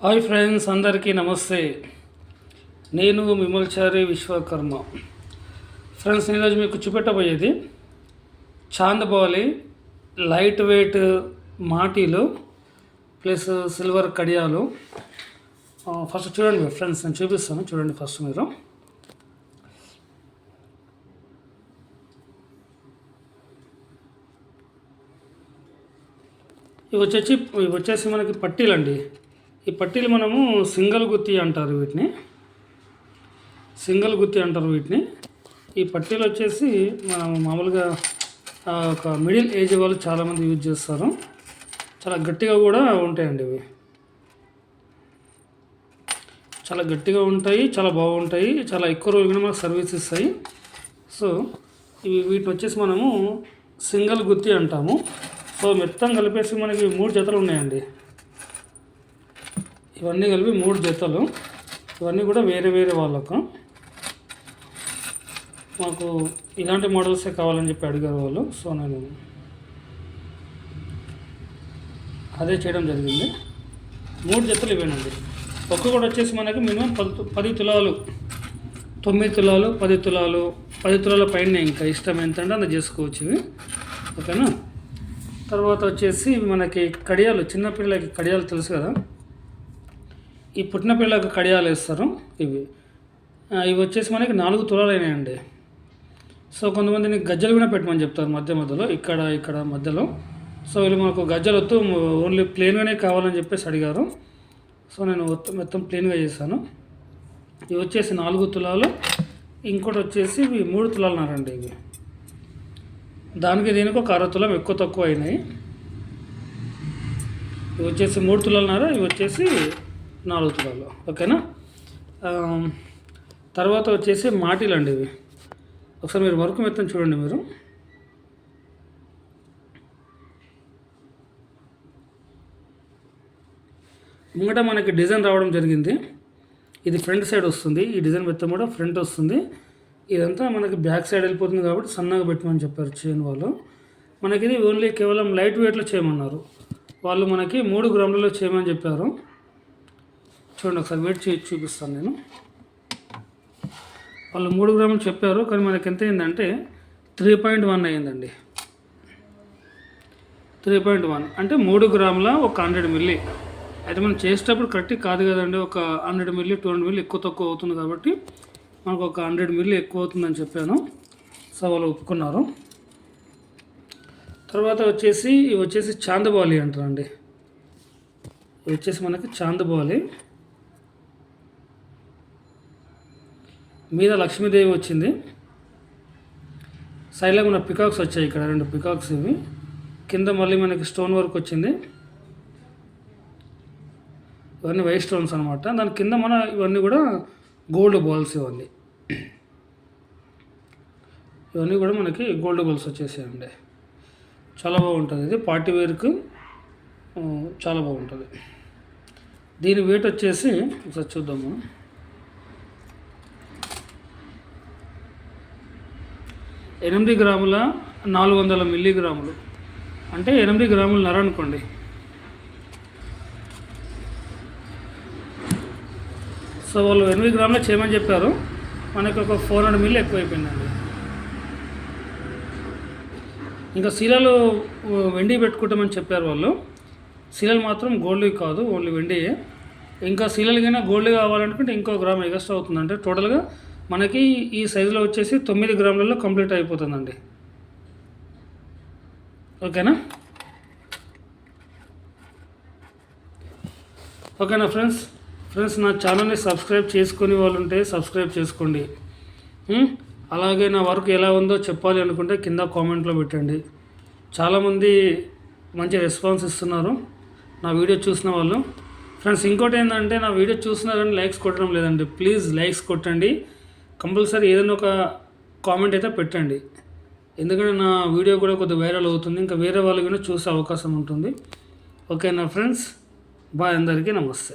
Hi friends అందరికీ నమస్తే. నేను విమల్చారి విశ్వకర్మ. ఫ్రెండ్స్ ఈరోజు మీకు చూపెట్టబోయేది చాందబౌలి లైట్ వెయిట్ మాటీలు ప్లస్ సిల్వర్ కడియాలు. ఫస్ట్ చూడండి మీరు ఫ్రెండ్స్ నేను చూపిస్తాను. చూడండి ఫస్ట్ మీరు. ఇవి వచ్చేసి ఇవి వచ్చేసి మనకి పట్టీలండి. ఈ పట్టీలు మనము సింగల్ గుత్తి అంటారు వీటిని. సింగల్ గుత్తి అంటారు వీటిని. ఈ పట్టీలు వచ్చేసి మనం మామూలుగా ఒక మిడిల్ ఏజ్ వాళ్ళు చాలామంది యూజ్ చేస్తారు. చాలా గట్టిగా కూడా ఉంటాయండి ఇవి. చాలా గట్టిగా ఉంటాయి చాలా బాగుంటాయి చాలా ఎక్కువ రోజులు మనకు సర్వీస్ ఇస్తాయి. సో ఇవి వీటిని వచ్చేసి మనము సింగల్ గుత్తి అంటాము. సో మొత్తం కలిపేసి మనకి మూడు జతలు ఉన్నాయండి. ఇవన్నీ కలిపి మూడు జతలు. ఇవన్నీ కూడా వేరే వేరే వాళ్ళకు. మాకు ఇలాంటి మోడల్సే కావాలని చెప్పి అడిగారు వాళ్ళు. సో నేను అదే చేయడం జరిగింది. మూడు జతలు ఇవేనండి ఒక్కొక్కటి వచ్చేసి మనకి మినిమం పది పది తులాలు. తొమ్మిది తులాలు పది తులాలు పది తులాల పైన ఇంకా ఇష్టం ఎంత అంటే అంత చేసుకోవచ్చు ఇవి. ఓకేనా? తర్వాత వచ్చేసి మనకి కడియాలు చిన్నపిల్లలకి కడియాలు తెలుసు కదా? ఈ పుట్టిన పిల్లలకు కడియాలు వేస్తారు. ఇవి. ఇవి వచ్చేసి మనకి నాలుగు తులాలు సో కొంతమందిని గజ్జలు కూడా పెట్టమని చెప్తారు మధ్య మధ్యలో ఇక్కడ ఇక్కడ మధ్యలో. సో వీళ్ళు మాకు గజ్జలు వద్దు ఓన్లీ ప్లెయిన్గానే కావాలని చెప్పేసి అడిగారు. సో నేను మొత్తం మొత్తం ప్లెయిన్గా చేశాను. ఇవి వచ్చేసి నాలుగు తులాలు ఇంకోటి వచ్చేసి ఇవి మూడు తులాలున్నారండి ఇవి. దానికి దీనికి ఒక అర తులం ఎక్కువ తక్కువ అయినాయి. ఇవి వచ్చేసి మూడు తులాలున్నారా ఇవి వచ్చేసి నాలుగు తులాలు. ఓకేనా? తర్వాత వచ్చేసి మాటిలు అండి ఇవి. ఒకసారి మీరు వర్క్ మెత్తం చూడండి మీరు. ముంగట మనకి డిజైన్ రావడం జరిగింది. ఇది ఫ్రంట్ సైడ్ వస్తుంది. ఈ డిజైన్ మొత్తం కూడా ఫ్రంట్ వస్తుంది. ఇదంతా మనకి బ్యాక్ సైడ్ వెళ్ళిపోతుంది కాబట్టి సన్నగా పెట్టమని చెప్పారు చైన్ వాళ్ళు. మనకి ఇది ఓన్లీ కేవలం లైట్ వెయిట్లో చేయమన్నారు. వాళ్ళు మనకి మూడు గ్రాములలో చేయమని చెప్పారు. చూడండి ఒకసారి వెయిట్ చేసి చూపిస్తాను నేను. వాళ్ళు మూడు గ్రాములు చెప్పారు కానీ మనకి ఎంత అయిందంటే త్రీ పాయింట్ వన్ అయ్యిందండి త్రీ పాయింట్ వన్ అంటే మూడు గ్రాముల ఒక హండ్రెడ్ మిల్లీ అయితే మనం చేసేటప్పుడు కరెక్ట్ కాదు కదండి ఒక hundred milli two hundred milli ఎక్కువ తక్కువ అవుతుంది కాబట్టి మనకు ఒక హండ్రెడ్ మిల్లీ ఎక్కువ అవుతుందని చెప్పాను. సో వాళ్ళు ఒప్పుకున్నారు. తర్వాత వచ్చేసి ఇవి వచ్చేసి చాందబాలి అంటారండి. ఇవి వచ్చేసి మనకి చాందబాలి. మీద లక్ష్మీదేవి వచ్చింది. సైడ్లో మన పికాక్స్ వచ్చాయి ఇక్కడ రెండు పికాక్స్ ఇవి. కింద మళ్ళీ మనకి స్టోన్ వర్క్ వచ్చింది. ఇవన్నీ వైట్ స్టోన్స్ అనమాట దాని కింద మన ఇవన్నీ కూడా గోల్డ్ బాల్స్ ఇవన్నీ. ఇవన్నీ కూడా మనకి గోల్డ్ బాల్స్ వచ్చేసాయండి. చాలా బాగుంటుంది ఇది. పార్టీ వేర్కు చాలా బాగుంటుంది. దీని వెయిట్ వచ్చేసి ఒకసారి చూద్దాము. ఎనిమిది గ్రాముల నాలుగు వందల మిల్లీగ్రాములు. అంటే ఎనిమిది గ్రాములు నర అనుకోండి. సో వాళ్ళు ఎనిమిది గ్రాములు చేయమని చెప్పారు. మనకి ఒక ఫోర్ హండ్రెడ్ మిల్లీ ఎక్కువైపోయిందండి. ఇంకా శీలలు వెండి పెట్టుకుంటామని చెప్పారు వాళ్ళు. శీలలు మాత్రం గోల్డ్ కాదు ఓన్లీ వెండియే. ఇంకా శీలలు కైనా గోల్డ్ కావాలనుకుంటే ఇంకో గ్రామ్ ఎగస్ట్రా అవుతుంది అంటే టోటల్గా మనకి ఈ సైజులో వచ్చేసి తొమ్మిది గ్రాములలో కంప్లీట్ అయిపోతుందండి. ఓకేనా? ఓకేనా ఫ్రెండ్స్? ఫ్రెండ్స్ నా ఛానల్ని సబ్స్క్రైబ్ చేసుకునే వాళ్ళు ఉంటే సబ్స్క్రైబ్ చేసుకోండి. అలాగే నా వర్క్ ఎలా ఉందో చెప్పాలి అనుకుంటే కింద కామెంట్లో పెట్టండి. చాలామంది మంచి రెస్పాన్స్ ఇస్తున్నారు. నా వీడియో చూసిన వాళ్ళు. ఫ్రెండ్స్ ఇంకోటి ఏంటంటే నా వీడియో చూస్తున్నారని లైక్స్ కొట్టడం లేదండి. ప్లీజ్ లైక్స్ కొట్టండి. కంపల్సరీ ఏదైనా ఒక కామెంట్ అయితే పెట్టండి. ఎందుకంటే నా వీడియో కూడా కొద్దిగా వైరల్ అవుతుంది. ఇంకా వేరే వాళ్ళు కూడా చూసే అవకాశం ఉంటుంది. ఓకే నా ఫ్రెండ్స్? బాయ్ అందరికీ నమస్తే.